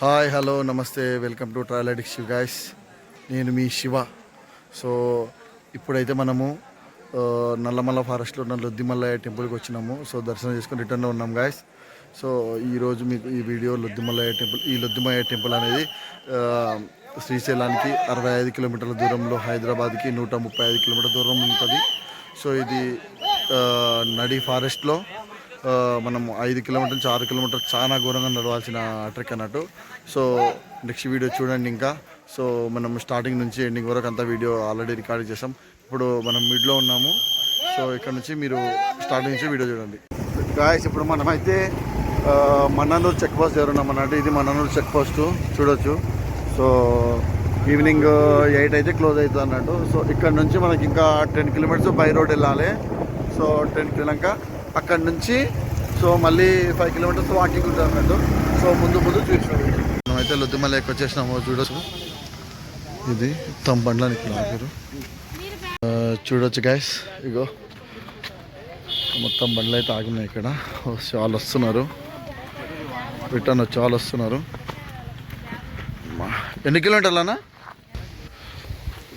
Hi hello నమస్తే welcome to travel addict Shiv guys నేను మీ శివ. సో ఇప్పుడైతే మనము నల్లమల్ల ఫారెస్ట్లో ఉన్న లొద్దిమల్లయ్య టెంపుల్కి వచ్చినాము. సో దర్శనం చేసుకుని రిటర్న్లో ఉన్నాం గాయస్ సో ఈరోజు మీకు ఈ వీడియో లొద్దిమల్లయ్య టెంపుల్ ఈ లొద్దిమయ్య టెంపుల్ అనేది శ్రీశైలానికి అరవై ఐదు కిలోమీటర్ల దూరంలో హైదరాబాద్కి నూట ముప్పై ఐదు కిలోమీటర్ల దూరం ఉంటుంది. సో ఇది నడి ఫారెస్ట్లో మనం ఐదు కిలోమీటర్ నుంచి ఆరు కిలోమీటర్ చాలా ఘోరంగా నడవాల్సిన ట్రెక్ అన్నట్టు. సో నెక్స్ట్ వీడియో చూడండి ఇంకా. సో మనం స్టార్టింగ్ నుంచి ఎండింగ్ వరకు అంతా వీడియో ఆల్రెడీ రికార్డ్ చేసాం. ఇప్పుడు మనం మిడ్లో ఉన్నాము. సో ఇక్కడ నుంచి మీరు స్టార్టింగ్ నుంచి వీడియో చూడండి. గాయస్ ఇప్పుడు మనమైతే ఆ, మన్ననూరు చెక్ పోస్ట్ దగ్గర ఉన్నాం అన్నట్టు. ఇది మన్ననూరు చెక్ పోస్ట్. చూడొచ్చు. సో ఈవినింగ్ ఎయిట్ అయితే క్లోజ్ అవుతుంది అన్నట్టు. సో ఇక్కడ నుంచి మనకి ఇంకా టెన్ కిలోమీటర్స్ బై రోడ్ వెళ్ళాలి. సో టెన్ కిలోక అక్కడి నుంచి సో మళ్ళీ ఫైవ్ కిలోమీటర్స్ వాకింగ్ ఉంటుంది అన్నట్టు. సో ముందు ముందు చూసినాం మనమైతే లొద్దిమల్ల ఎక్కువ వచ్చేసినాము చూడొచ్చు. ఇది తమ బండ్లానికి ఆఖరు చూడొచ్చు గైస్ ఇగో మొత్తం బండ్లు అయితే ఆగినాయి ఇక్కడ. వచ్చి వాళ్ళు వస్తున్నారు. రిటర్న్ వచ్చి వాళ్ళు వస్తున్నారు. మా, ఎన్ని కిలోమీటర్లనా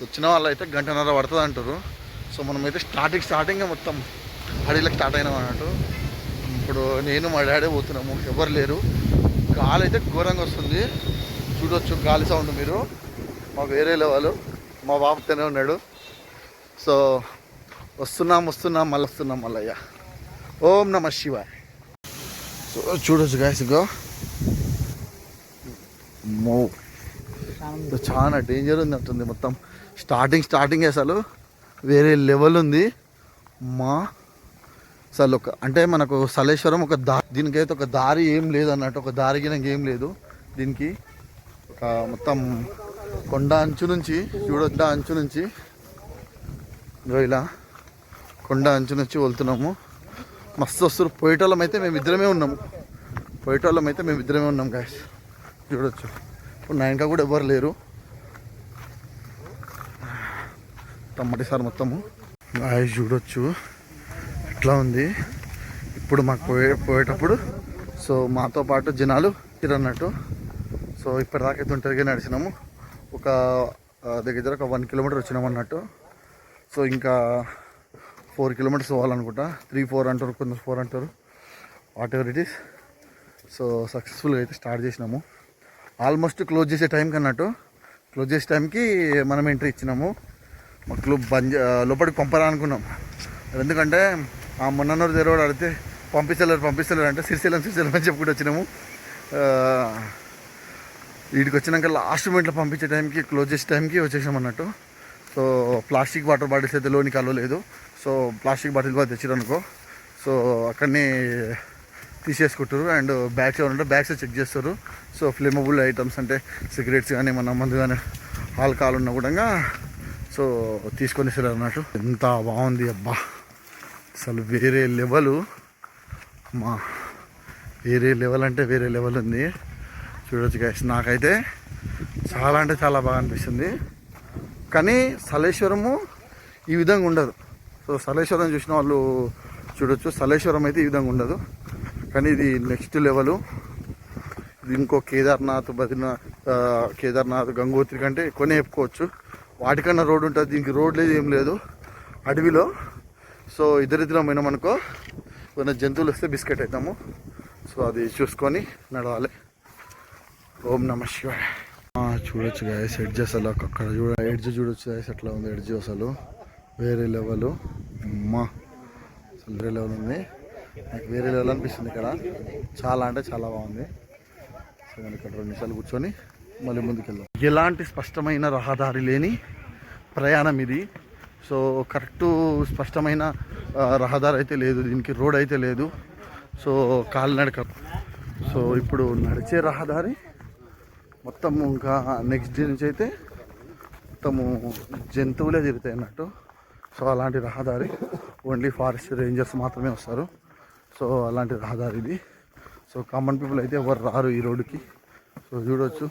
వచ్చిన వాళ్ళు అయితే గంటన్నర పడుతుంది అంటారు సో మనమైతే స్టార్టింగ్ స్టార్టింగ్ మొత్తం. అడవిలోకి స్టార్ట్ అయినాం అన్నట్టు. ఇప్పుడు నేను మా డాడీ పోతున్నాము. ఎవరు లేరు. గాలి అయితే ఘోరంగా వస్తుంది. చూడొచ్చు గాలి సౌండ్ మీరు. మా వేరే లెవెల్ మా బాబుతోనే ఉన్నాడు. సో వస్తున్నాం వస్తున్నాం మళ్ళీ వస్తున్నాం మళ్ళయ్య ఓం నమ శివ సో చూడొచ్చు గాయస్ ఇగో. మో. చాలా డేంజర్ ఉంది అంటుంది మొత్తం. స్టార్టింగ్ స్టార్టింగ్ అసలు. వేరే లెవెల్ ఉంది. మా అసలు ఒక అంటే మనకు సలేశ్వరం ఒక దా దీనికైతే ఒక దారి ఏం లేదు అన్నట్టు ఒక దారి గినక ఏం లేదు దీనికి. ఒక మొత్తం కొండ అంచు నుంచి చూడొద్దా అంచు నుంచి. ఇలా కొండ అంచు నుంచి వెళ్తున్నాము. మస్తు వస్తారు పోయేటోళ్ళం అయితే మేము ఇద్దరమే ఉన్నాము. పోయేటోళ్ళం అయితే మేము ఇద్దరమే ఉన్నాం గాయస్ చూడొచ్చు. ఇప్పుడు నా ఇంకా కూడా ఎవరు లేరు. తమ్మటి సార్ మొత్తము. గాయస్ చూడొచ్చు. అట్లా ఉంది. ఇప్పుడు మాకు పోయే పోయేటప్పుడు సో మాతో పాటు జనాలు అన్నట్టు సో ఇప్పటిదాకైతే ఒంటరిగా నడిచినాము. ఒక దగ్గర దగ్గర ఒక వన్ కిలోమీటర్ వచ్చినాం అన్నట్టు. సో ఇంకా ఫోర్ కిలోమీటర్స్ పోవాలనుకుంటా. త్రీ ఫోర్ అంటారు కొందరు ఫోర్ అంటారు. Whatever it is so సక్సెస్ఫుల్గా అయితే స్టార్ట్ చేసినాము. ఆల్మోస్ట్ క్లోజ్ చేసే టైంకి అన్నట్టు క్లోజ్ చేసే టైంకి మనం ఎంట్రీ ఇచ్చినాము. మా క్లబ్ బంద్ లోపలికి పంపరా అనుకున్నాం. ఎందుకంటే ఆ మొన్ననూరు తెరవాడు అడిగితే పంపించలేరు పంపిస్తలేరు అంటే సిరిశైలం సిరిశైలం అని చెప్పుకుంటూ వచ్చినాము. వీడికి వచ్చినాక లాస్ట్ మినిట్లో పంపించే టైంకి క్లోజ్ చేసే టైంకి వచ్చేసాం అన్నట్టు. సో ప్లాస్టిక్ వాటర్ బాటిల్స్ అయితే లోనికి అలవలేదు సో ప్లాస్టిక్ బాటిల్ కూడా తెచ్చారు అనుకో. సో అక్కడనే తీసేసుకుంటారు అండ్ బ్యాగ్స్ ఎవరంటే బ్యాగ్స్ చెక్ చేస్తారు. సో ఫ్లేమబుల్ ఐటమ్స్ అంటే సిగరెట్స్ కానీ మన మందు కానీ ఆల్కహాల్ ఉన్నా కూడా సో తీసుకొని ఇస్తారు అన్నట్టు. ఎంత బాగుంది అబ్బా. అసలు వేరే లెవెలు. మా వేరే లెవెల్ అంటే వేరే లెవెల్ ఉంది. చూడొచ్చు గైస్ నాకైతే చాలా అంటే చాలా బాగా అనిపిస్తుంది. కానీ సలేశ్వరము ఈ విధంగా ఉండదు. సో సలేశ్వరం చూసిన వాళ్ళు చూడొచ్చు. సలేశ్వరం అయితే ఈ విధంగా ఉండదు. కానీ ఇది నెక్స్ట్ లెవెలు ఇది ఇంకో కేదార్నాథ్ బద్రీనాథ్ కేదార్నాథ్ గంగోత్రి కంటే ఎక్కువనే చెప్పుకోవచ్చు. వాటికన్నా రోడ్డు ఉంటుంది. దీనికి రోడ్ లేదు ఏం లేదు. అడవిలో సో ఇద్దరిద్దరం పోయినామనుకో కొన్ని జంతువులు వస్తే బిస్కెట్ అవుతాము సో అది చూసుకొని నడవాలి. ఓం నమ శివాయ. చూడొచ్చు గాయస్ ఎడ్జ్ అసలు అక్కడ చూడ ఎడ్జ్ చూడొచ్చు గాయస్ అట్లా ఉంది ఎడ్జ్ అసలు. వేరే లెవెల్ అమ్మా అసలు వేరే లెవెల్ ఉంది. నాకు వేరే లెవెల్ అనిపిస్తుంది ఇక్కడ. చాలా అంటే చాలా బాగుంది. సో నేను ఇక్కడ రెండు నిమిషాలు కూర్చొని మళ్ళీ ముందుకెళ్దాం. ఎలాంటి స్పష్టమైన రహదారి లేని ప్రయాణం ఇది. సో కరెక్ట్ స్పష్టమైన రహదారి అయితే లేదు దీనికి రోడ్ అయితే లేదు. సో కాలినడక. సో ఇప్పుడు నడిచే రహదారి మొత్తం ఇంకా నెక్స్ట్ డే నుంచి అయితే మొత్తము జంతువులే తిరుగుతాయి అన్నట్టు. సో అలాంటి రహదారి ఓన్లీ ఫారెస్ట్ రేంజర్స్ మాత్రమే వస్తారు. సో అలాంటి రహదారి ఇది. సో కామన్ పీపుల్ అయితే ఎవరు రారు ఈ రోడ్డుకి సో చూడవచ్చు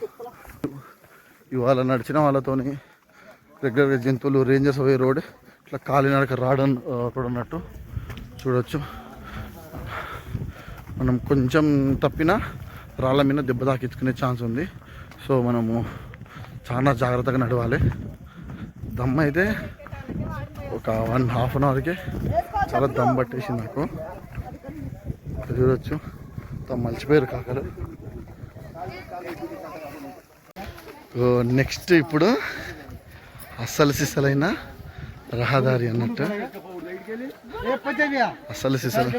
ఇవాళ నడిచిన వాళ్ళతోని రెగ్యులర్గా జంతువులు రేంజర్స్ పోయే రోడ్ ఇట్లా కాలినడక రాడన్ రోడ్ అన్నట్టు చూడొచ్చు. మనం కొంచెం తప్పినా రాళ్ళ మీద దెబ్బ తాకించుకునే ఛాన్స్ ఉంది. సో మనము చాలా జాగ్రత్తగా నడవాలి. దమ్ అయితే ఒక వన్ హాఫ్ అన్ అవర్కి చాలా దమ్ పట్టేసింది నాకు. చూడవచ్చు చూడొచ్చు. మలిచిపోయారు కాకలు. నెక్స్ట్ ఇప్పుడు అస్సలు సిస్సలైన రహదారి అన్నట్టు. అస్సలు సిసలు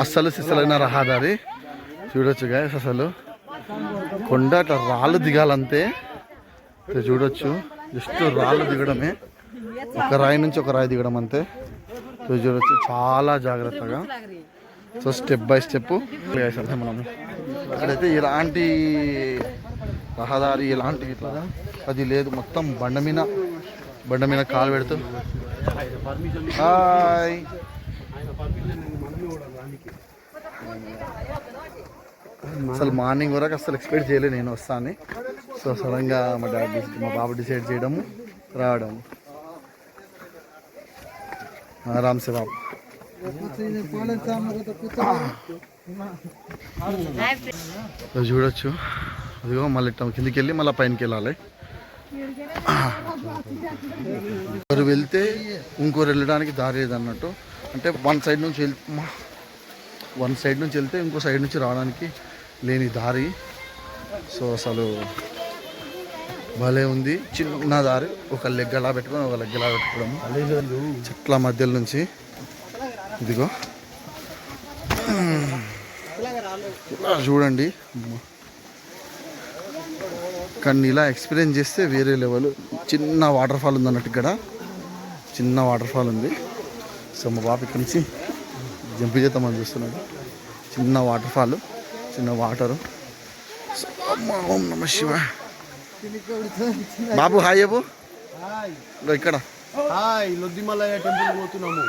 అస్సలు సిసలైన రహదారి. చూడొచ్చు గాయస్ అసలు. కొండ అట్లా రాళ్ళు దిగాలంతే. చూడొచ్చు. జస్ట్ రాళ్ళు దిగడమే. ఒక రాయి నుంచి ఒక రాయి దిగడం అంతే. చూడొచ్చు. చాలా జాగ్రత్తగా. సో స్టెప్ బై స్టెప్ అంటే మనము ఇక్కడైతే ఇలాంటి రహదారి ఇలాంటి ఇట్లా అది లేదు. మొత్తం బండ మీద బండ మీద కాలు పెడుతూ. హాయ్. అసలు మార్నింగ్ వరకు అసలు ఎక్స్పెక్ట్ చేయలేదు నేను వస్తాను. సో సడన్గా మా డాడీ మా బాబు డిసైడ్ చేయడము రావడం రామ్ శివాబు చూడొచ్చు. అదిగో మళ్ళీ ఇట్లా కిందికి వెళ్ళి మళ్ళీ పైనకి వెళ్ళాలి. ఒకరు వెళ్తే ఇంకోరు వెళ్ళడానికి దారి లేదన్నట్టు అంటే వన్ సైడ్ నుంచి వెళ్ వన్ సైడ్ నుంచి వెళ్తే ఇంకో సైడ్ నుంచి రావడానికి లేని దారి. సో అసలు భలే ఉంది. చిన్న దారి ఒక లెగ్ అలా పెట్టుకొని ఒక లెగ్ అలా పెట్టుకోవడం. చెట్ల మధ్యలో నుంచి. ఇదిగో. చూడండి. కానీ ఇలా ఎక్స్పీరియన్స్ చేస్తే వేరే లెవెల్ చిన్న వాటర్ ఫాల్ ఉంది అన్నట్టు ఇక్కడ. చిన్న వాటర్ ఫాల్ ఉంది. సో మా బాబు ఇక్కడ నుంచి జంప్ చేద్దామని చూస్తున్నాడు. చిన్న వాటర్ ఫాల్ చిన్న వాటరు ఓం నమ శివ. బాబు హాయ్ ఇగో ఇక్కడ. హాయ్ లొద్దిమల్లయ్య టెంపుల్ పోతున్నాము.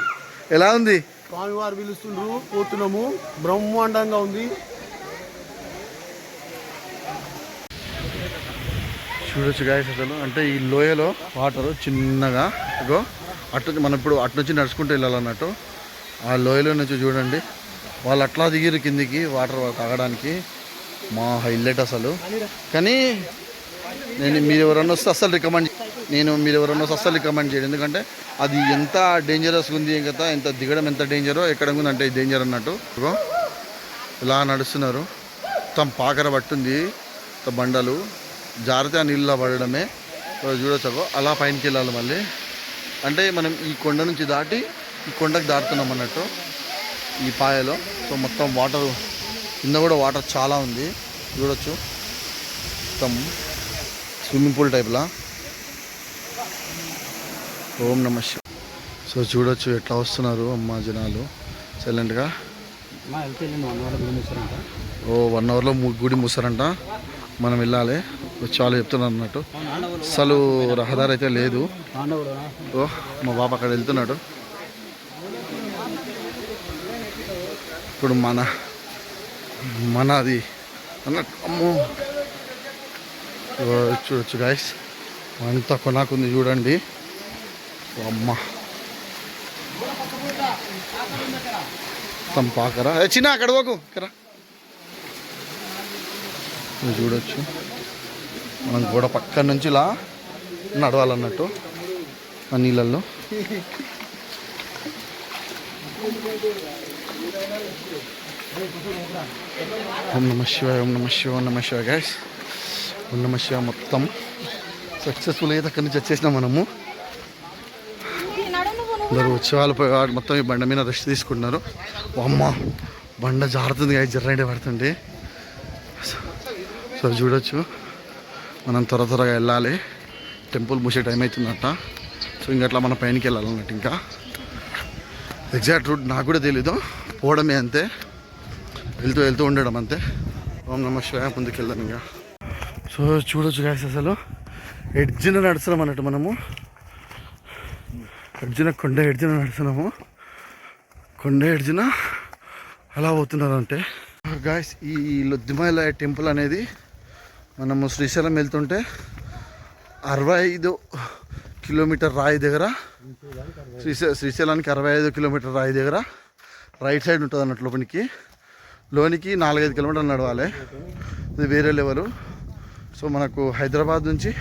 ఎలా ఉంది? స్వామివారు పిలుస్తుండ్రు పోతున్నాము. బ్రహ్మాండంగా ఉంది. చూడొచ్చు గాయస్ అసలు. అంటే ఈ లోయలో వాటర్ చిన్నగా ఇగో అటు మనం ఇప్పుడు అటు నుంచి నడుచుకుంటూ వెళ్ళాలన్నట్టు. ఆ లోయలో నుంచి చూడండి. వాళ్ళు అట్లా దిగిరు కిందికి వాటర్ తాగడానికి. మా హైలైట్ అసలు. కానీ నేను మీరు ఎవరన్నా వస్తే అస్సలు రికమెండ్ నేను మీరు ఎవరన్నా వస్తే అస్సలు రికమెండ్ చేయను ఎందుకంటే అది ఎంత డేంజరస్గా ఉంది కదా ఎంత దిగడం ఎంత డేంజరో ఎక్కడ ఉంది అంటే డేంజర్ అన్నట్టు. ఇగో ఇలా నడుస్తున్నారు. మొత్తం పాకర పట్టుంది. బండలు. జాగ్రత్తగా నీళ్ళలో పడడమే చూడొచ్చు అలా పైనకి వెళ్ళాలి మళ్ళీ. అంటే మనం ఈ కొండ నుంచి దాటి ఈ కొండకు దాటుతున్నాం అన్నట్టు ఈ పాయలో. సో మొత్తం వాటర్ కింద కూడా వాటర్ చాలా ఉంది. చూడొచ్చు. మొత్తం స్విమ్మింగ్ పూల్ టైప్లా. ఓం నమ సో చూడొచ్చు ఎట్లా వస్తున్నారు అమ్మ జనాలు. సైలెంట్గా? ఓ వన్ అవర్లో గుడి మూసారంట మనం వెళ్ళాలి. వచ్చి వాళ్ళు చెప్తున్నారు అన్నట్టు. అసలు రహదారి అయితే లేదు. ఓ మా బాబు అక్కడ వెళ్తున్నాడు. ఇప్పుడు మన మనది అన్నట్టు అమ్మో. చూడొచ్చు గాయస్ అంత కొనాకుంది చూడండి. అమ్మ. తంపాకరా చిన్న అక్కడ పోకు. ఇక్కడ. చూడొచ్చు. మనం గోడ పక్క నుంచి ఇలా నడవాలన్నట్టు ఆ నీళ్ళల్లో. ఓం నమ శివాయ ఓం నమ శివ ఓం నమ శివ గ్యాస్ ఓం నమ శివ మొత్తం సక్సెస్ఫుల్ అయితే అక్కడి నుంచి వచ్చేసినాం మనము. అందరూ వచ్చే పోయి వాడు మొత్తం ఈ బండ మీద రెస్ట్ తీసుకుంటున్నారు. అమ్మ బండ జారుతుంది కదా జర్రైండే పడుతుంది. సో చూడొచ్చు. మనం త్వర త్వరగా వెళ్ళాలి. టెంపుల్ మూసే టైం అవుతుందట. సో ఇంకా అట్లా మన పైనకి వెళ్ళాలన్నట్టు ఇంకా. ఎగ్జాక్ట్ రూట్ నాకు కూడా తెలీదు. పోవడమే అంతే. వెళ్తూ వెళ్తూ ఉండడం అంతే. ఓం నమ శివాయ ముందుకు వెళ్దాం ఇంకా. సో చూడొచ్చు గాయస్ అసలు. ఎడ్జిన నడుస్తున్నాం అన్నట్టు మనము. ఎడ్జిన కొండ ఎడ్జిన నడుస్తున్నాము. కొండ ఎడ్జిన అలా పోతున్నారంటే. గాయస్ ఈ లొద్దిమైల టెంపుల్ అనేది మనము శ్రీశైలం వెళ్తుంటే అరవై ఐదు కిలోమీటర్ రాయి దగ్గర శ్రీశై శ్రీశైలానికి అరవై ఐదు కిలోమీటర్ రాయి దగ్గర రైట్ సైడ్ ఉంటుంది అన్నట్టు లోపలికి. లోనికి నాలుగైదు కిలోమీటర్లు నడవాలి. ఇది వేరే లెవెల్. సో మనకు హైదరాబాద్ నుంచి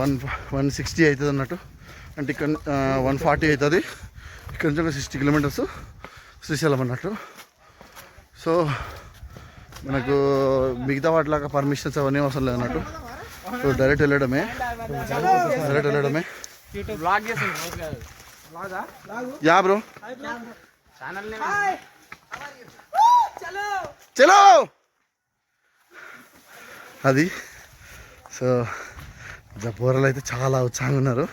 వన్ వన్ సిక్స్టీ అవుతుంది అన్నట్టు. అంటే ఇక్కడ వన్ ఫార్టీ అవుతుంది. ఇక్కడ నుంచి ఒక సిక్స్టీ కిలోమీటర్స్ శ్రీశైలం అన్నట్టు. సో మనకు మిగతా వాటిలాగా పర్మిషన్స్ అవన్నీ అవసరం లేదు అన్నట్టు. సో డైరెక్ట్ వెళ్ళడమే. డైరెక్ట్ వెళ్ళడమే. బ్లాగ్ చేసింది రోజు కాదు బ్లాగా యా బ్రో. ఛానల్ చలో! అది. సో జబ్బోరలు అయితే చాలా ఉత్సాహంగా ఉన్నారు.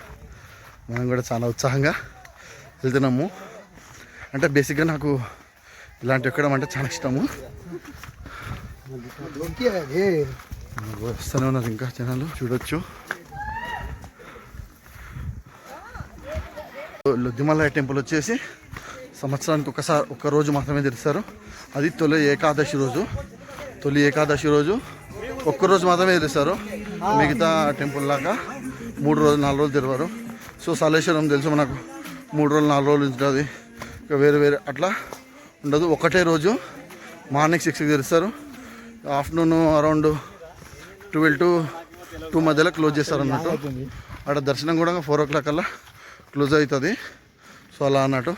మనం కూడా చాలా ఉత్సాహంగా వెళ్తున్నాము. అంటే బేసిక్గా నాకు ఇలాంటి ఎక్కడం అంటే చాలా ఇష్టము. వస్తూనే ఉన్నారు ఇంకా జనాలు చూడొచ్చు లొద్దిమల్లయ్య టెంపుల్ వచ్చేసి సంవత్సరానికి ఒకసారి ఒక్క రోజు మాత్రమే తెరుస్తారు. అది తొలి ఏకాదశి రోజు. తొలి ఏకాదశి రోజు ఒక్క రోజు మాత్రమే తెరుస్తారు. మిగతా టెంపుల్ లాగా మూడు రోజులు నాలుగు రోజులు తెరవరు. సో సలేశ్వరం తెలుసు మనకు. మూడు రోజులు నాలుగు రోజులు ఉంటుంది. ఇంకా వేరే వేరే అట్లా ఉండదు. ఒకటే రోజు మార్నింగ్ సిక్స్కి తెరుస్తారు. Afternoon around twelve to two మధ్యలో క్లోజ్ చేస్తారు అన్నట్టు అక్కడ దర్శనం కూడా ఫోర్ ఓ క్లాక్ అలా క్లోజ్ అవుతుంది. సో అలా అన్నట్టు.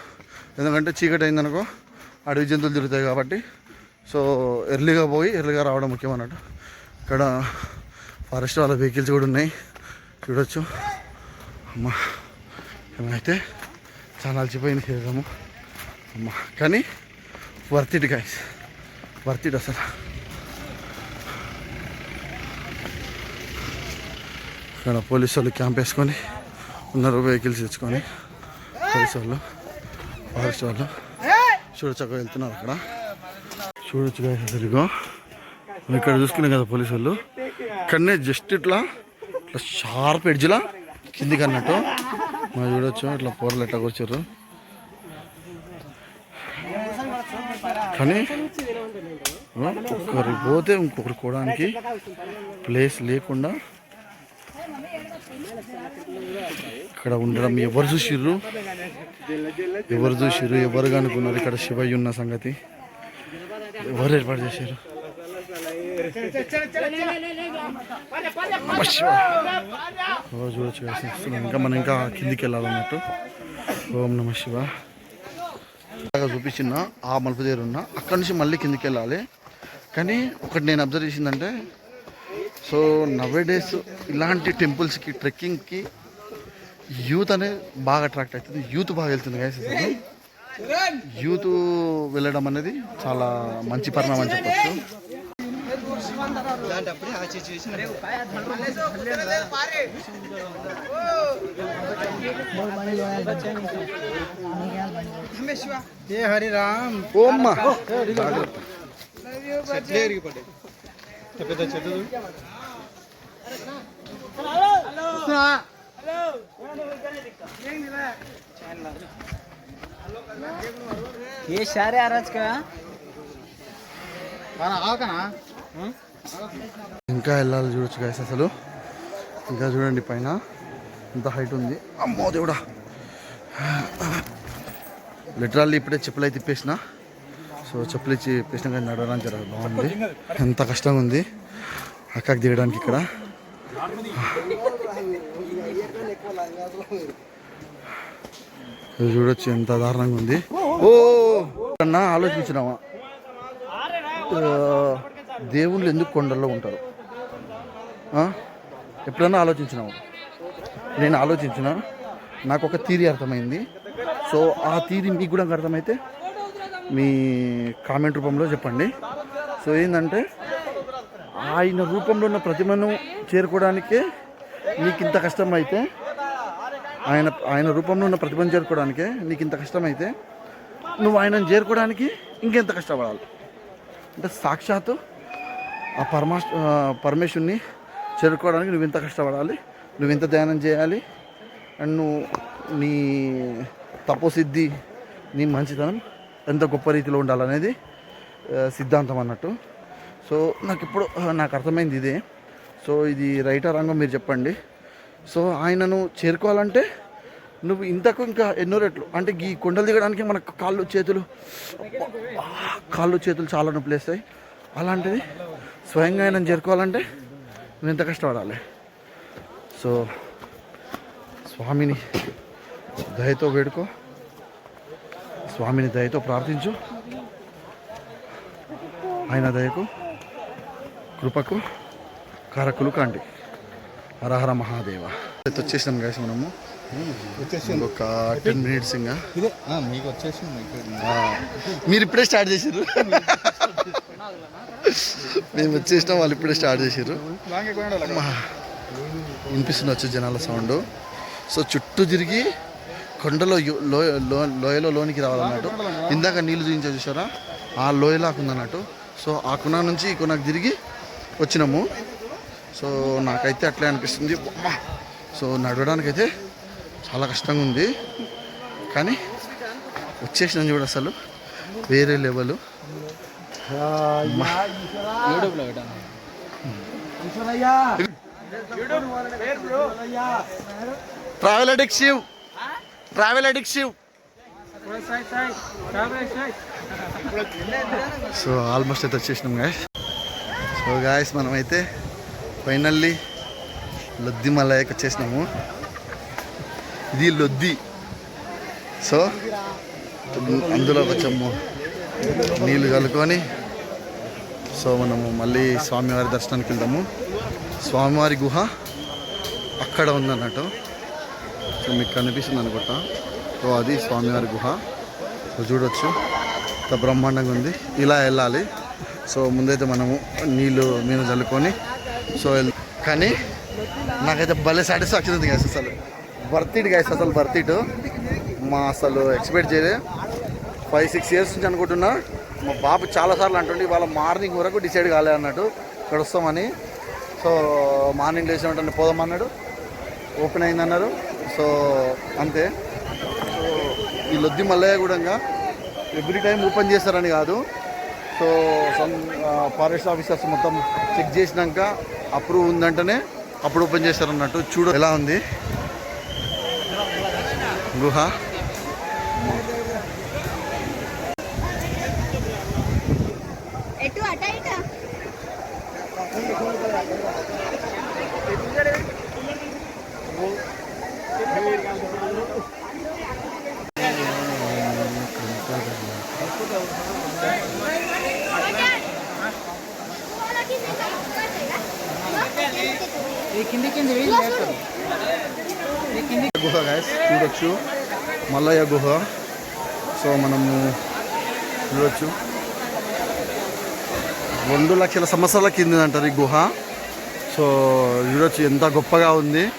ఎందుకంటే చీకటి అయిందనుకో అడవి జంతువులు తిరుగుతాయి కాబట్టి. సో ఎర్లీగా పోయి ఎర్లీగా రావడం ముఖ్యం అన్నట్టు. ఇక్కడ ఫారెస్ట్ వాళ్ళ వెహికల్స్ కూడా ఉన్నాయి. చూడొచ్చు. అమ్మ ఏమైతే చాలా అలసిపోయింది శరీరము. అమ్మ కానీ వర్త్ ఇట్ గైస్ వర్త్ అసలు. ఇక్కడ పోలీసు వాళ్ళు క్యాంప్ వేసుకొని ఉన్నారు వెహికల్స్ తెచ్చుకొని పోలీసు వాళ్ళు ఫారెస్ట్ వాళ్ళు. చూడచక్క వెళ్తున్నారు అక్కడ. చూడొచ్చు guys ఇక్కడ చూసుకున్నాం కదా పోలీసు వాళ్ళు. ఇక్కడనే జస్ట్ ఇట్లా ఇట్లా షార్ప్ ఎడ్జ్లా కిందికి అన్నట్టు. మనం చూడొచ్చు ఇట్లా పోరలు ఎట్లా కూర్చోరు కానీ ఒక్కరికి పోతే ఇంకొకరు కూడానికి ప్లేస్ లేకుండా ఇక్కడ ఉండడం ఎవరు చూసిర్రు? ఎవరు చూసిర్రు? ఎవరు కనుక్కున్నారు? ఇక్కడ శివయ్య ఉన్న సంగతి. ఎవరు ఏర్పాటు చేశారు? చూడొచ్చు ఇంకా మనం ఇంకా కిందికి వెళ్ళాలన్నట్టు ఓం నమ శివ. బాగా చూపించిన ఆ మలుపు దగ్గర ఉన్న అక్కడి నుంచి మళ్ళీ కిందికి వెళ్ళాలి. కానీ ఒకటి నేను అబ్జర్వ్ చేసిందంటే సో నవే డేస్ ఇలాంటి టెంపుల్స్కి ట్రెక్కింగ్కి యూత్ అనేది బాగా అట్రాక్ట్ అవుతుంది యూత్ బాగా వెళ్తుంది అసలు. యూత్ వెళ్ళడం అనేది చాలా మంచి పరిణామం అని చెప్పొచ్చు. ఏ హరిరామ్ ఓమ్మ. పెద్ద చెట్టు ఏ సారే ఆరాజ్ కా? ఆకనా ఇంకా వెళ్ళాలి చూడొచ్చు గాయస్ అసలు. ఇంకా చూడండి పైన. ఎంత హైట్ ఉంది. అమ్మో దేవుడా. లిటరల్లీ ఇప్పుడే చెప్పులు అయితే తిప్పేసిన. సో చెప్పులు ఇచ్చి తిప్పేసిన కానీ నడవడానికి జర బాగుంది. ఎంత కష్టంగా ఉంది. అక్కకి దిగడానికి ఇక్కడ. ఇది చూడొచ్చు ఎంత దారుణంగా ఉంది. ఓ అన్నా ఆలోచించినావా? దేవుళ్ళు ఎందుకు కొండల్లో ఉంటారు? ఎప్పుడన్నా ఆలోచించినావు? నేను ఆలోచించిన నాకు ఒక థీరీ అర్థమైంది. సో ఆ థీరీ మీకు కూడా అర్థమైతే మీ కామెంట్ రూపంలో చెప్పండి. సో ఏంటంటే ఆయన రూపంలో ఉన్న ప్రతిమను చేరుకోవడానికే మీకు ఇంత కష్టం అయితే ఆయన ఆయన రూపంలో ఉన్న ప్రతిభను చేరుకోవడానికే నీకు ఇంత కష్టమైతే నువ్వు ఆయనను చేరుకోవడానికి ఇంకెంత కష్టపడాలి? అంటే సాక్షాత్తు ఆ పరమా పరమేశ్వరుని చేరుకోవడానికి నువ్వు ఇంత కష్టపడాలి నువ్వు ఇంత ధ్యానం చేయాలి అండ్ నువ్వు నీ తపోసిద్ధి నీ మంచితనం ఎంత గొప్ప రీతిలో ఉండాలనేది సిద్ధాంతం అన్నట్టు. సో నాకు ఇప్పుడు నాకు అర్థమైంది ఇదే. సో ఇది రైటర్ రంగం మీరు చెప్పండి. సో ఆయనను చేరుకోవాలంటే నువ్వు ఇంతకు ఇంకా ఎన్నో రెట్లు? అంటే ఈ కొండలు దిగడానికి మనకు కాళ్ళు చేతులు. కాళ్ళు చేతులు చాలా నొప్పులు వేస్తాయి అలాంటిది స్వయంగా ఆయన చేరుకోవాలంటే నువ్వు ఎంత కష్టపడాలి? సో స్వామిని దయతో వేడుకో. స్వామిని దయతో ప్రార్థించు. ఆయన దయకు కృపకు కారకులు కాండి హరహర మహాదేవ. వచ్చేసినాం గాయస్ మనము. ఇంకొక టెన్ మినిట్స్ ఇంకా. మీకు వచ్చేసి మీరు ఇప్పుడే స్టార్ట్ చేసారు మేము వచ్చేసినాం వాళ్ళు ఇప్పుడే స్టార్ట్ చేసారు వినిపిస్తుంది వచ్చే జనాల సౌండ్ సో చుట్టూ తిరిగి కొండలో లోయలో లోనికి రావాలన్నట్టు. ఇందాక నీళ్ళు చూపించా చూసారా? ఆ లోయలాగా ఉందన్నట్టు సో ఆ కుణ నుంచి ఈ కుణకు తిరిగి వచ్చినాము. సో నాకైతే అట్లే అనిపిస్తుంది. అమ్మా. సో నడవడానికైతే చాలా కష్టంగా ఉంది. కానీ వచ్చేసినాం చూడు అసలు. వేరే level. Travel addict travel addict so almost అయితే వచ్చేసినాం గాయస్ సో గాయస్ మనమైతే ఫైనల్లీ లొద్ది మల్లయ్యకి వచ్చేసినాము ఇది లొద్ది. సో అందులో కొంచెము నీళ్ళు కలుకొని సో మనము మళ్ళీ స్వామివారి దర్శనానికి వెళ్దాము. స్వామివారి గుహ అక్కడ ఉందన్నట్టు. సో మీకు కనిపిస్తుంది అనుకుంటా. సో అది స్వామివారి గుహ. సో చూడొచ్చు. ఇంత బ్రహ్మాండంగా ఉంది. ఇలా వెళ్ళాలి. సో ముందైతే మనము నీళ్ళు మీద చల్లుకొని సో కానీ నాకైతే భలే సాటిస్ఫాక్షన్ ఉంది గాయస్ అసలు. బర్తీడ్ గాయస్ అసలు బర్తీడ్ మా అసలు ఎక్స్పెక్ట్ చేయలే. ఫైవ్ సిక్స్ ఇయర్స్ నుంచి అనుకుంటున్నా మా బాబు చాలాసార్లు అంటుండే వాళ్ళ మార్నింగ్ వరకు డిసైడ్ కాలే అన్నట్టు. ఇక్కడ వస్తామని. సో మార్నింగ్ లేచిన వెంటనే పోదామన్నాడు ఓపెన్ అయిందన్నారు సో అంతే. సో ఈ లొద్ది మల్లయ్య కూడా ఎవ్రీ టైం ఓపెన్ చేస్తారని కాదు. సో ఫారెస్ట్ ఆఫీసర్స్ మొత్తం చెక్ చేసినాక అప్రూవ్ ఉందంటేనే అప్పుడు ఓపెన్ చేస్తారన్నట్టు చూడు ఎలా ఉంది? గుహ ఎటు అట ఇట ఈ కింది కింది వీళ్ళు లేస్తారు ఈ కింది గుహ గాయస్ చూడొచ్చు. మల్లయ్య గుహ. సో మనము చూడొచ్చు. రెండు లక్షల సంవత్సరాల కింద అంటారు ఈ గుహ. సో చూడొచ్చు ఎంత గొప్పగా ఉంది.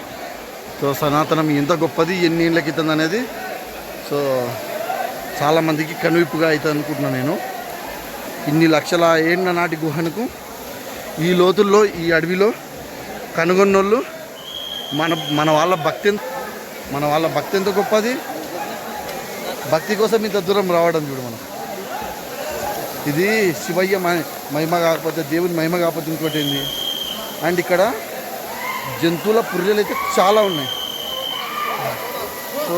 సో సనాతనం ఎంత గొప్పది ఎన్ని ఏళ్ళ క్రితం అనేది. సో చాలామందికి కనువిప్పుగా అవుతుంది అనుకుంటున్నాను నేను. ఇన్ని లక్షల ఏళ్ళ నాటి గుహనకు ఈ లోతుల్లో ఈ అడవిలో కనుగొన్నోళ్ళు మన మన వాళ్ళ భక్తి మన వాళ్ళ భక్తి ఎంత గొప్పది? భక్తి కోసం ఇంత దూరం రావడం చూడు మనం. ఇది శివయ్య మహిమ కాకపోతే దేవుని మహిమ కాకపోతే ఇంకోటి ఏంది? అండ్ ఇక్కడ జంతువుల పుర్రెలు అయితే చాలా ఉన్నాయి. సో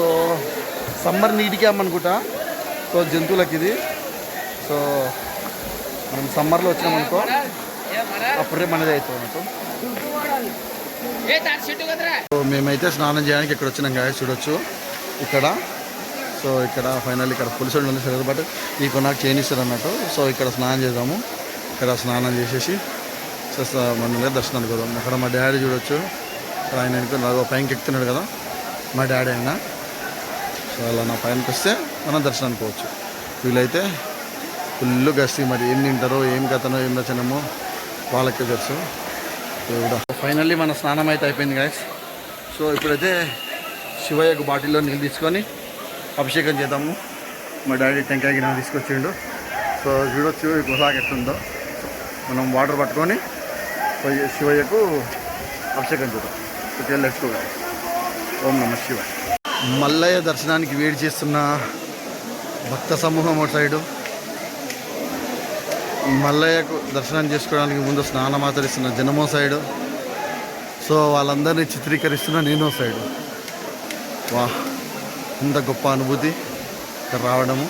సమ్మర్ నీటికి అమ్మనుకుంటా. సో జంతువులకి ఇది. సో మనం సమ్మర్లో వచ్చినామనుకో అప్పుడే మనదే అవుతుంది. అనుకో మేమైతే స్నానం చేయడానికి ఇక్కడ వచ్చినాం గాయ చూడొచ్చు. ఇక్కడ సో ఇక్కడ ఫైనల్ ఇక్కడ పులిసోళ్ళు ఉంది సరే బట్ ఈ కొన్నాకు చేనిస్తారు అన్నట్టు. సో ఇక్కడ స్నానం చేద్దాము. ఇక్కడ స్నానం చేసేసి సో స- మన దర్శనానికి పోదాం అక్కడ మా డాడీ చూడొచ్చు. ఇక్కడ ఆయన వెనుక పైకి ఎక్కుతున్నాడు కదా మా డాడీ అయినా సో అలా నా పైనకి వస్తే మనం దర్శనానికి పోవచ్చు. వీళ్ళైతే ఫుల్ గస్తీ మరి ఏం తింటారో ఏం కథనో ఏం రచనమో వాళ్ళకే తెలుసు. ఫైనల్లీ మన స్నానం అయితే అయిపోయింది గాయస్ సో ఇప్పుడైతే శివయ్యకు బాటిల్లో నీళ్ళు తీసుకొని అభిషేకం చేద్దాము. మా డాడీ టెంకాయ గిన్నె తీసుకొచ్చిండు. సో చూడొచ్చు ఈ గుహ ఎట్లుందో. మనం వాటర్ పట్టుకొని శివయ్యకు అభిషేకం చేద్దాం. ఓకే లెట్స్ గో ఓం నమ శివ మల్లయ్య దర్శనానికి వేడి చేస్తున్న భక్త సమూహం ఒక సైడు. మల్లయ్యకు దర్శనం చేసుకోవడానికి ముందు స్నానం ఆచరిస్తున్న జనమో సైడు. సో వాళ్ళందరినీ చిత్రీకరిస్తున్న నేనో సైడు. వా ఇంత గొప్ప అనుభూతి ఇక్కడ రావడము.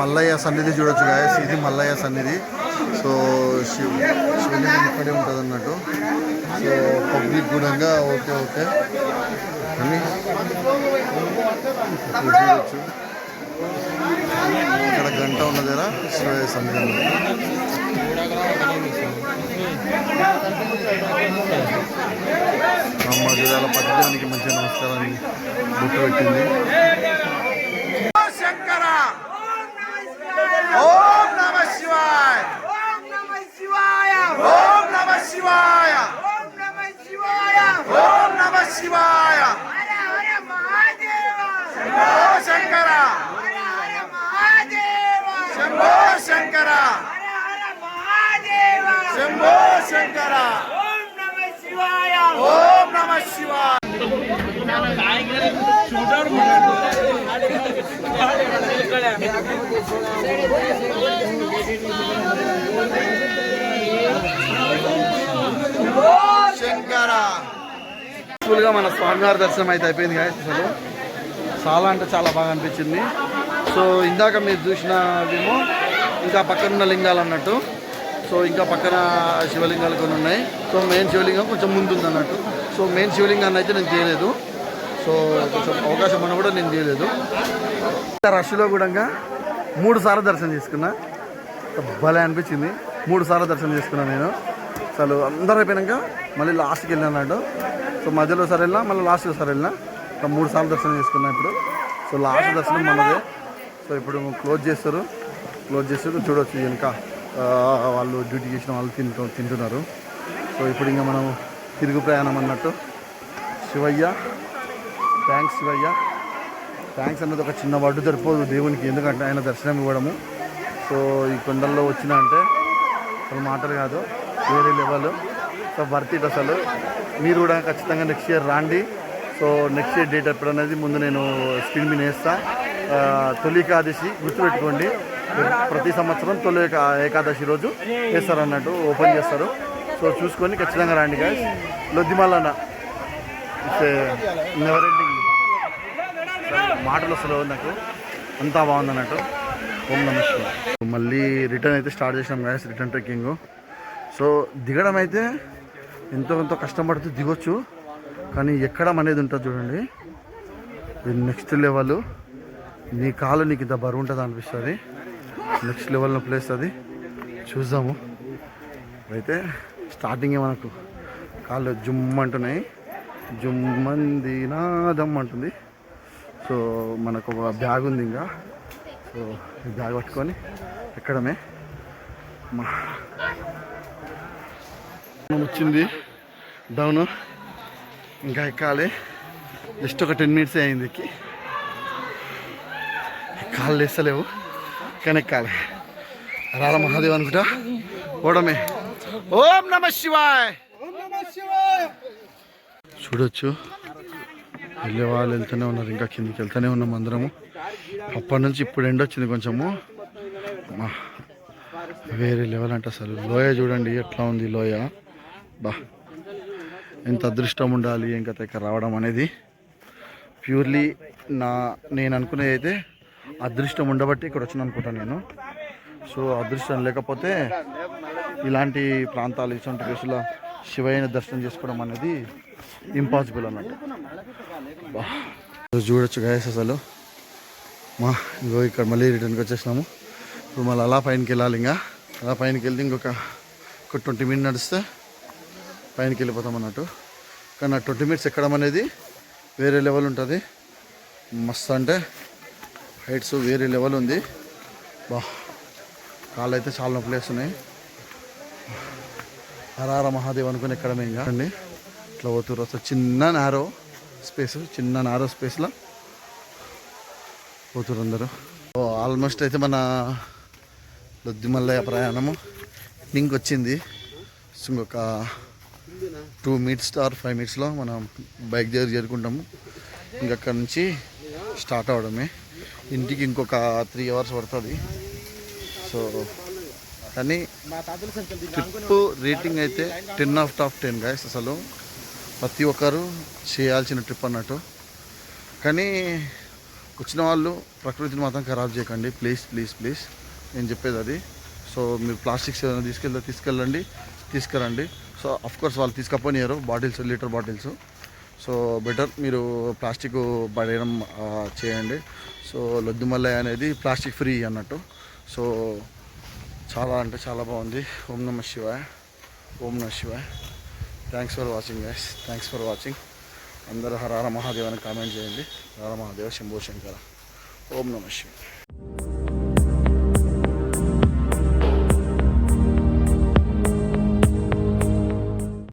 మల్లయ్య సన్నిధి చూడొచ్చు గాయస్ ఇది మల్లయ్య సన్నిధి. సో శివ శివలింగం ఇక్కడే ఉంటుంది అన్నట్టు సో పబ్లిక్ గుణంగా ఓకే ఓకే. అని చూడొచ్చు. ఇక్కడ గంట ఉన్నదేరా శివయ్య సన్నిధి అన్నట్టు. అమ్మ చూడాల పట్టుకోవడానికి మంచి నమస్కారాన్ని గుర్తుపెట్టింది పెట్టింది శంకర ఓం నమ శివాయ ఓం నమ శివాయ ఓం నమ శివాయ ఓం నమ శివాయ ఓం నమ శివాయ హర హర మహాదేవ శంభో శంకర హర హర మహాదేవ శంభో శంకర హర హర మహాదేవ శంభో శంకర. ఓం నమ శివాయ. ఓం నమ శివాయ. శంకర. ఫుల్గా మన స్వామివారి దర్శనం అయితే అయిపోయింది కదా అసలు. చాలా అంటే చాలా బాగా అనిపించింది. సో ఇందాక మీరు చూసినవేమో ఇంకా పక్కన ఉన్న లింగాలు అన్నట్టు. సో ఇంకా పక్కన శివలింగాలు కొన్ని ఉన్నాయి. సో మెయిన్ శివలింగం కొంచెం ముందు ఉంది అన్నట్టు. సో మెయిన్ శివలింగాన్ని అయితే నేను చేయలేదు సో కొంచెం అవకాశం అన్న కూడా నేను చేయలేదు రష్లో కూడా మూడు సార్లు దర్శనం చేసుకున్నా. భలే అనిపించింది. మూడు సార్లు దర్శనం చేసుకున్నాను నేను. అసలు అందరూ అయిపోయినాక మళ్ళీ లాస్ట్కి వెళ్ళాను అన్నాడు సో మధ్యలో సార్ వెళ్ళినా మళ్ళీ లాస్ట్ సార్ వెళ్ళినా. ఇంకా మూడు సార్లు దర్శనం చేసుకున్నా ఇప్పుడు. సో లాస్ట్ దర్శనం మనదే. సో ఇప్పుడు క్లోజ్ చేస్తారు. క్లోజ్ చేస్తారు. చూడవచ్చు వెనుక. వాళ్ళు డ్యూటీ చేసిన వాళ్ళు తింటూ తింటున్నారు. సో ఇప్పుడు ఇంకా మనం తిరుగు ప్రయాణం అన్నట్టు. శివయ్య థ్యాంక్స్ శివయ్య. థ్యాంక్స్ అన్నది ఒక చిన్న వడ్డు సరిపోదు దేవునికి ఎందుకంటే ఆయన దర్శనం ఇవ్వడము. సో ఈ కొండల్లో వచ్చిన అంటే అసలు మాటలు కాదు వేరే లెవెల్. సో వర్త్ ఇట్ అసలు. మీరు కూడా ఖచ్చితంగా నెక్స్ట్ ఇయర్ రాండి. సో నెక్స్ట్ ఇయర్ డేట్ ఎప్పుడు అనేది ముందు నేను స్క్రీన్ మీద వేస్తాను ఆ, తొలి ఏకాదశి గుర్తుపెట్టుకోండి. ప్రతి సంవత్సరం తొలి ఏకాదశి రోజు చేస్తారు అన్నట్టు ఓపెన్ చేస్తారు. సో చూసుకొని ఖచ్చితంగా రండి గాయస్ లొద్దిమల్లన్న నెవర్ ఎండింగ్ మాటలు అసలు నాకు అంతా బాగుంది అన్నట్టు. ఓం నమస్కారం మళ్ళీ రిటర్న్ అయితే స్టార్ట్ చేసినాం గాయస్ రిటర్న్ ట్రెక్కింగ్ సో దిగడం అయితే ఎంతో ఎంతో కష్టపడుతూ దిగొచ్చు. కానీ ఎక్కడం అనేది ఉంటుంది చూడండి. ఇది నెక్స్ట్ లెవెల్ నీ కాలు నీకు ఇంత బరువు ఉంటుంది అనిపిస్తుంది. నెక్స్ట్ లెవెల్ ప్లేస్ అది. చూద్దాము. అయితే స్టార్టింగే మనకు కాళ్ళు జుమ్ అంటున్నాయి. జుమ్మంది నాదం అంటుంది. సో మనకు ఒక బ్యాగ్ ఉంది ఇంకా. సో ఈ బ్యాగ్ పట్టుకొని ఎక్కడమే. మనం వచ్చింది. డౌన్. ఇంకా ఎక్కాలి. జస్ట్ ఒక టెన్ మినిట్స్ అయింది. ఎక్కి. కాళ్ళు వేస్తలేవు కనెక్కాలి రాల మహాదేవ్ అనుకుంటా? ఓడమే. ఓం నమ శివాయ్. చూడొచ్చు. వెళ్ళే వాళ్ళు వెళ్తూనే ఉన్నారు ఇంకా కిందికి వెళ్తూనే ఉన్నాం అందరము. అప్పటి నుంచి ఇప్పుడు ఎండ వచ్చింది కొంచెము. మా వేరే లెవెల్ అంటే అసలు. లోయ చూడండి ఎట్లా ఉంది లోయ. బా. ఎంత అదృష్టం ఉండాలి ఇంకా దగ్గర రావడం అనేది. ప్యూర్లీ నా నేను అనుకునేది అయితే అదృష్టం ఉండబట్టి ఇక్కడ వచ్చిన అనుకుంటాను నేను. సో అదృష్టం లేకపోతే ఇలాంటి ప్రాంతాలు ఇటువంటి ప్లేసుల శివయ్యని దర్శనం చేసుకోవడం అనేది ఇంపాసిబుల్ అన్నట్టు. చూడొచ్చు గాయస్ అసలు. మా ఇంకో ఇక్కడ మళ్ళీ రిటర్న్కి వచ్చేసినాము. ఇప్పుడు మళ్ళీ అలా పైనకి వెళ్ళాలి ఇంకా. అలా పైనకి వెళ్తే ఇంకొక ఒక ట్వంటీ మినిట్ నడిస్తే పైనకి వెళ్ళిపోతాం అన్నట్టు. కానీ ఆ ట్వంటీ మినిట్స్ ఎక్కడం అనేది వేరే లెవెల్ ఉంటుంది. మస్తు అంటే హైట్స్ వేరే లెవెల్ ఉంది. బా కాళ్ళు అయితే చాలా నొప్పులు వేస్తున్నాయి హరార మహాదేవ్ అనుకుని ఎక్కడ మేము అండి ఇట్లా పోతురు అసలు చిన్న నారో స్పేస్ చిన్న నారో స్పేస్లో పోతురు అందరూ. ఆల్మోస్ట్ అయితే మన లొద్దిమల్లయ్య ప్రయాణము ఇంక వచ్చింది. ఇంకొక టూ మినిట్స్ ఆర్ ఫైవ్ మినిట్స్లో మనం బైక్ దగ్గర చేరుకుంటాము. ఇంక నుంచి స్టార్ట్ అవడమే. ఇంటికి ఇంకొక త్రీ అవర్స్ పడుతుంది. సో కానీ ట్రిప్ రేటింగ్ అయితే ten of top ten guys అసలు. ప్రతి ఒక్కరు చేయాల్సిన ట్రిప్ అన్నట్టు. కానీ వచ్చిన వాళ్ళు ప్రకృతిని మాత్రం ఖరాబ్ చేయకండి. Please please please. నేను చెప్పేది అది. సో మీరు ప్లాస్టిక్స్ ఏదైనా తీసుకెళ్తే తీసుకెళ్ళండి తీసుకురండి. సో అఫ్కోర్స్ వాళ్ళు తీసుకపోనియారు bottles litre bottles. So better మీరు ప్లాస్టిక్ పడేయడం చేయండి. సో లొద్దుమల్లయ్య అనేది ప్లాస్టిక్ ఫ్రీ అన్నట్టు. సో చాలా అంటే చాలా బాగుంది. ఓం నమ శివాయ. ఓం నమ శివాయ. Thanks for watching guys thanks for watching అందరూ హరార మహాదేవ్ అని కామెంట్ చేయండి. హరార మహాదేవ శంభో శంకర. ఓం నమ శివాయ.